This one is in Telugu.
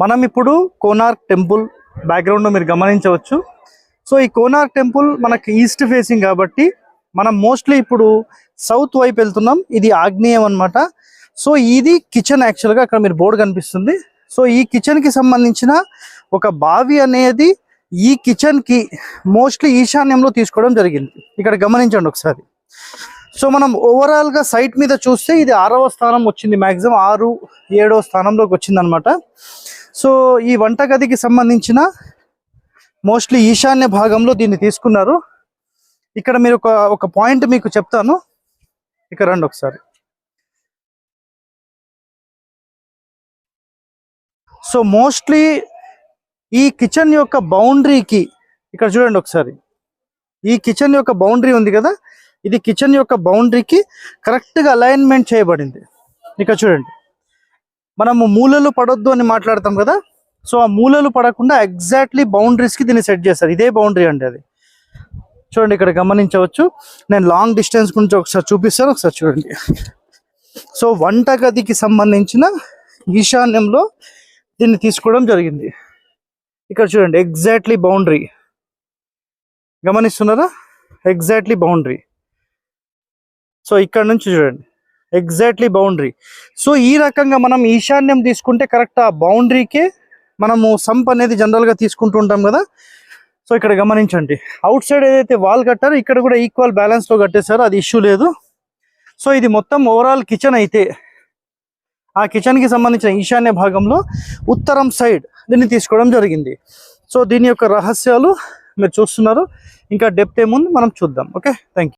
మనం ఇప్పుడు కోనార్క్ టెంపుల్ బ్యాక్గ్రౌండ్లో మీరు గమనించవచ్చు. సో ఈ కోనార్క్ టెంపుల్ మనకి ఈస్ట్ ఫేసింగ్ కాబట్టి మనం మోస్ట్లీ ఇప్పుడు సౌత్ వైపు వెళ్తున్నాం. ఇది ఆగ్నేయం అన్నమాట. సో ఇది కిచెన్ యాక్చువల్గా అక్కడ మీరు బోర్డు కనిపిస్తుంది. సో ఈ కిచెన్కి సంబంధించిన ఒక బావి అనేది ఈ కిచెన్కి మోస్ట్లీ ఈశాన్యంలో తీసుకోవడం జరిగింది. ఇక్కడ గమనించండి ఒకసారి. సో మనం ఓవరాల్గా సైట్ మీద చూస్తే ఇది ఆరవ స్థానం వచ్చింది. మాక్సిమం ఆరు ఏడవ స్థానంలోకి వచ్చిందనమాట సో ఈ వంటగదికి సంబంధించిన మోస్ట్లీ ఈశాన్య భాగంలో దీన్ని తీసుకున్నారు. ఇక్కడ మీరు ఒక ఒక పాయింట్ మీకు చెప్తాను. ఇక్కడ రండి ఒకసారి. సో మోస్ట్లీ ఈ కిచెన్ యొక్క బౌండరీకి ఇక్కడ చూడండి ఒకసారి. ఈ కిచెన్ యొక్క బౌండరీ ఉంది కదా? ఇది కిచెన్ యొక్క బౌండరీకి కరెక్ట్గా అలైన్మెంట్ చేయబడింది. ఇక్కడ చూడండి. మనము మూలలు పడొద్దు అని మాట్లాడతాం కదా? సో ఆ మూలలు పడకుండా ఎగ్జాక్ట్లీ బౌండరీస్కి దీన్ని సెట్ చేస్తారు. ఇదే బౌండరీ అండి అది. చూడండి ఇక్కడ గమనించవచ్చు. నేను లాంగ్ డిస్టెన్స్ గురించి ఒకసారి చూపిస్తాను. ఒకసారి చూడండి. సో వంటగదికి సంబంధించిన ఈశాన్యంలో దీన్ని తీసుకోవడం జరిగింది. ఇక్కడ చూడండి exactly boundary. గమనిస్తున్నారా? Exactly boundary. So ఇక్కడ నుంచి చూడండి. Exactly boundary. సో ఈ రకంగా మనం ఈశాన్యం తీసుకుంటే కరెక్ట్ ఆ బౌండరీకే మనము సంప్ అనేది జనరల్గా తీసుకుంటూ ఉంటాం కదా. సో ఇక్కడ గమనించండి. అవుట్ సైడ్ ఏదైతే వాల్ కట్టారో ఇక్కడ కూడా ఈక్వల్ బ్యాలెన్స్లో కట్టేశారో. అది ఇష్యూ లేదు. సో ఇది మొత్తం ఓవరాల్ కిచెన్ అయితే ఆ కిచెన్కి సంబంధించిన ఈశాన్య భాగంలో ఉత్తరం సైడ్ దీన్ని తీసుకోవడం జరిగింది. సో దీని యొక్క రహస్యాలు మీరు చూస్తున్నారు. ఇంకా డెప్త్ ఏముంది? మనం చూద్దాం. ఓకే? థ్యాంక్